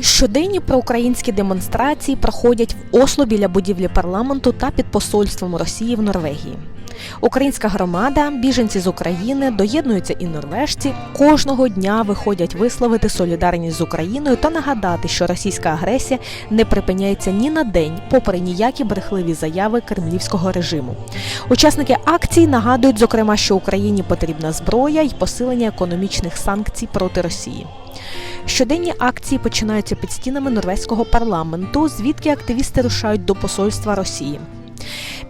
Щоденні проукраїнські демонстрації проходять в Осло біля будівлі парламенту та під посольством Росії в Норвегії. Українська громада, біженці з України, доєднуються і норвежці. Кожного дня виходять висловити солідарність з Україною та нагадати, що російська агресія не припиняється ні на день, попри ніякі брехливі заяви кремлівського режиму. Учасники акції нагадують, зокрема, що Україні потрібна зброя і посилення економічних санкцій проти Росії. Щоденні акції починаються під стінами норвезького парламенту, звідки активісти рушають до посольства Росії.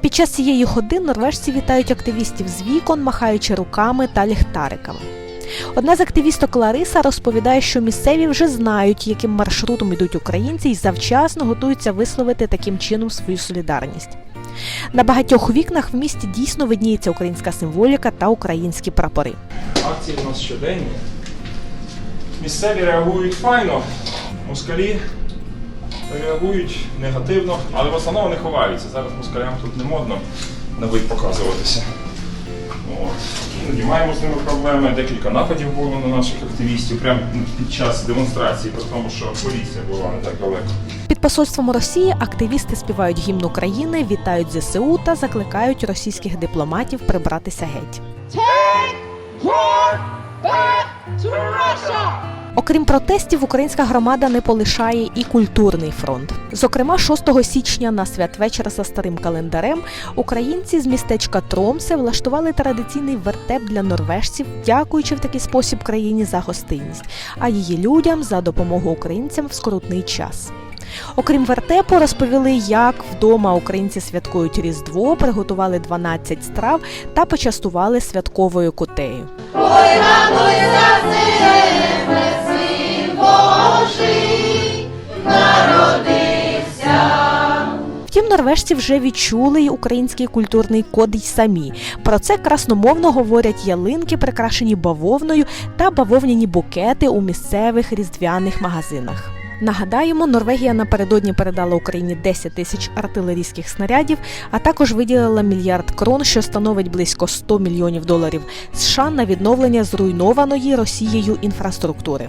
Під час цієї ходи норвежці вітають активістів з вікон, махаючи руками та ліхтариками. Одна з активісток Лариса розповідає, що місцеві вже знають, яким маршрутом йдуть українці, і завчасно готуються висловити таким чином свою солідарність. На багатьох вікнах в місті дійсно видніється українська символіка та українські прапори. Акції в нас щоденні. Місцеві реагують файно, москалі реагують негативно, але в основному не ховаються. Зараз москалям тут не модно на вид показуватися. От. Іноді маємо з ними проблеми. Декілька нападів було на наших активістів прямо під час демонстрації, при тому, що поліція була не так далеко. Під посольством Росії активісти співають гімн України, вітають ЗСУ та закликають російських дипломатів прибратися геть. Take Окрім протестів, українська громада не полишає і культурний фронт. Зокрема, 6 січня на святвечір за старим календарем українці з містечка Тромсе влаштували традиційний вертеп для норвежців, дякуючи в такий спосіб країні за гостинність, а її людям за допомогу українцям в скрутний час. Окрім вертепу, розповіли, як вдома українці святкують Різдво, приготували 12 страв та почастували святковою кутею. Втім, норвежці вже відчули й український культурний код й самі. Про це красномовно говорять ялинки, прикрашені бавовною та бавовняні букети у місцевих різдвяних магазинах. Нагадаємо, Норвегія напередодні передала Україні 10 тисяч артилерійських снарядів, а також виділила мільярд крон, що становить близько 100 мільйонів доларів США на відновлення зруйнованої Росією інфраструктури.